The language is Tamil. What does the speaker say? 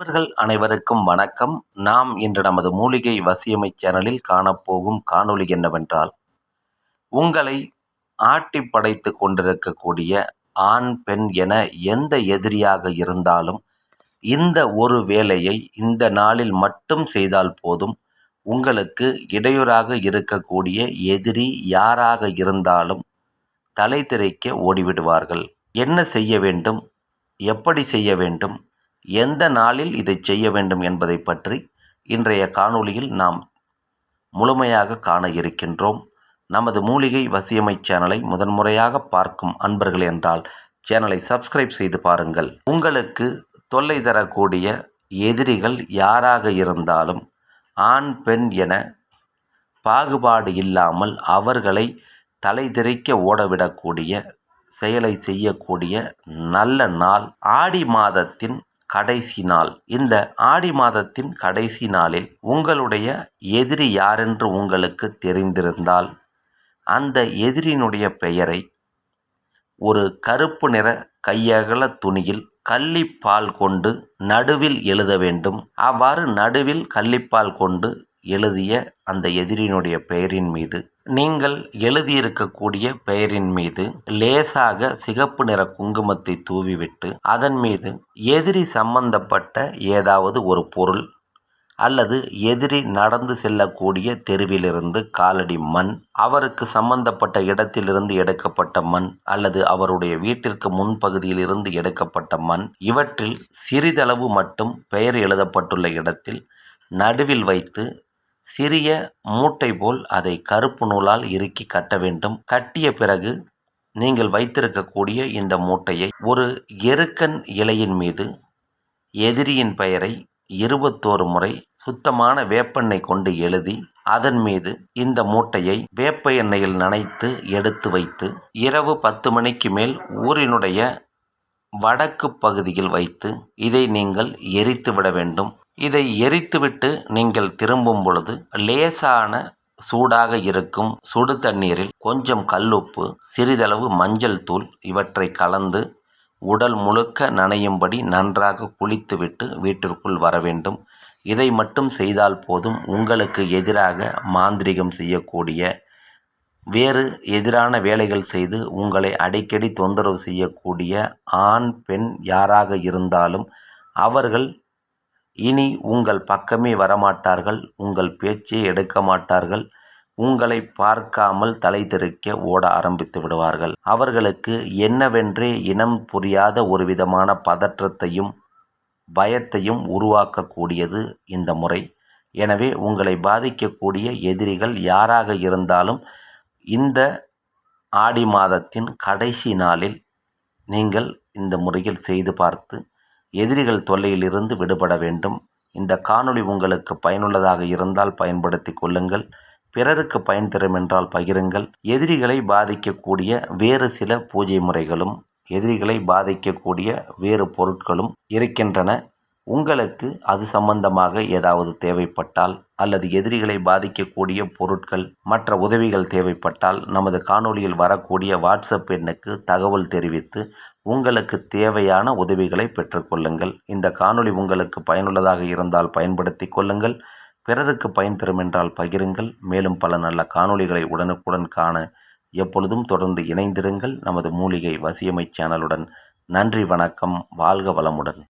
நண்பர்கள் அனைவருக்கும் வணக்கம். நாம் இன்று நமது மூலிகை வசியமை சேனலில் காணப்போகும் காணொளி என்னவென்றால் உங்களை ஆட்டி படைத்து கொண்டிருக்கக்கூடிய ஆண் பெண் என எந்த எதிரியாக இருந்தாலும் இந்த ஒரு வேலையை இந்த நாளில் மட்டும் செய்தால் போதும் உங்களுக்கு இடையூறாக இருக்கக்கூடிய எதிரி யாராக இருந்தாலும் தலை திரைக்க ஓடிவிடுவார்கள். என்ன செய்ய வேண்டும்? எப்படி செய்ய வேண்டும்? எந்த நாளில் இதை செய்ய வேண்டும் என்பதை பற்றி இன்றைய காணொளியில் நாம் முழுமையாக காண இருக்கின்றோம். நமது மூலிகை வசியமை சேனலை முதன்முறையாக பார்க்கும் அன்பர்கள் என்றால் சேனலை சப்ஸ்கிரைப் செய்து பாருங்கள். உங்களுக்கு தொல்லை தரக்கூடிய எதிரிகள் யாராக இருந்தாலும் ஆண் பெண் என பாகுபாடு இல்லாமல் அவர்களை தலைதிரைக்க ஓடவிடக்கூடிய செயலை செய்யக்கூடிய நல்ல நாள் ஆடி மாதத்தின் கடைசி நாள். இந்த ஆடி மாதத்தின் கடைசி நாளில் உங்களுடைய எதிரி யாரென்று உங்களுக்கு தெரிந்திருந்தால் அந்த எதிரினுடைய பெயரை ஒரு கருப்பு நிற கையகல துணியில் கள்ளிப்பால் கொண்டு நடுவில் எழுத வேண்டும். அவ்வாறு நடுவில் கள்ளிப்பால் கொண்டு எழுதிய அந்த எதிரினுடைய பெயரின் மீது நீங்கள் எழுதியிருக்கக்கூடிய பெயரின் மீது லேசாக சிகப்பு நிற குங்குமத்தை தூவிவிட்டு அதன் மீது எதிரி சம்பந்தப்பட்ட ஏதாவது ஒரு பொருள் அல்லது எதிரி நடந்து செல்லக்கூடிய தெருவிலிருந்து காலடி மண் அவருக்கு சம்பந்தப்பட்ட இடத்திலிருந்து எடுக்கப்பட்ட மண் அல்லது அவருடைய வீட்டிற்கு முன்பகுதியிலிருந்து எடுக்கப்பட்ட மண் இவற்றில் சிறிதளவு மட்டும் பெயர் எழுதப்பட்டுள்ள இடத்தில் நடுவில் வைத்து சிறிய மூட்டை போல் அதை கருப்பு நூலால் இறுக்கி கட்ட வேண்டும். கட்டிய பிறகு நீங்கள் வைத்திருக்கக்கூடிய இந்த மூட்டையை ஒரு எருக்கன் இலையின் மீது எதிரியின் பெயரை இருபத்தோரு முறை சுத்தமான வேப்பெண்ணெய் கொண்டு எழுதி அதன் மீது இந்த மூட்டையை வேப்ப எண்ணெயில் நனைத்து எடுத்து வைத்து இரவு பத்து மணிக்கு மேல் ஊரினுடைய வடக்கு பகுதியில் வைத்து இதை நீங்கள் எரித்து விட வேண்டும். இதை எரித்துவிட்டு நீங்கள் திரும்பும் பொழுது லேசான சூடாக இருக்கும் சுடு தண்ணீரில் கொஞ்சம் கல்லுப்பு சிறிதளவு மஞ்சள் தூள் இவற்றை கலந்து உடல் முழுக்க நனையும்படி நன்றாக குளித்துவிட்டு வீட்டிற்குள் வர வேண்டும். இதை மட்டும் செய்தால் போதும். உங்களுக்கு எதிராக மாந்திரிகம் செய்யக்கூடிய வேறு எதிரான வேலைகள் செய்து உங்களை அடிக்கடி தொந்தரவு செய்யக்கூடிய ஆண் பெண் யாராக இருந்தாலும் அவர்கள் இனி உங்கள் பக்கமே வரமாட்டார்கள் உங்கள் பேச்சை எடுக்க மாட்டார்கள் உங்களை பார்க்காமல் தலை தெறிக்க ஓட ஆரம்பித்து விடுவார்கள். அவர்களுக்கு என்னவென்றே இனம் புரியாத ஒரு விதமான பதற்றத்தையும் பயத்தையும் உருவாக்கக்கூடியது இந்த முறை. எனவே உங்களை பாதிக்கக்கூடிய எதிரிகள் யாராக இருந்தாலும் இந்த ஆடி மாதத்தின் கடைசி நாளில் நீங்கள் இந்த முறையில் செய்து பார்த்து எதிரிகள் தொல்லையிலிருந்து விடுபட வேண்டும். இந்த காணொளி உங்களுக்கு பயனுள்ளதாக இருந்தால் பயன்படுத்தி கொள்ளுங்கள். பிறருக்கு பயன் தரும் என்றால் பகிருங்கள். எதிரிகளை பாதிக்கக்கூடிய வேறு சில பூஜை முறைகளும் எதிரிகளை பாதிக்கக்கூடிய வேறு பொருட்களும் இருக்கின்றன. உங்களுக்கு அது சம்பந்தமாக ஏதாவது தேவைப்பட்டால் அல்லது எதிரிகளை பாதிக்கக்கூடிய பொருட்கள் மற்ற உதவிகள் தேவைப்பட்டால் நமது காணொளியில் வரக்கூடிய வாட்ஸ்அப் எண்ணுக்கு தகவல் தெரிவித்து உங்களுக்கு தேவையான உதவிகளை பெற்றுக்கொள்ளுங்கள் இந்த காணொளி உங்களுக்கு பயனுள்ளதாக இருந்தால் பயன்படுத்தி கொள்ளுங்கள். பிறருக்கு பயன் தரும் என்றால் பகிருங்கள். மேலும் பல நல்ல காணொளிகளை உடனுக்குடன் காண எப்பொழுதும் தொடர்ந்து இணைந்திருங்கள். நமது மூலிகை வசியமை சேனலுடன் நன்றி வணக்கம். வாழ்க வளமுடன்.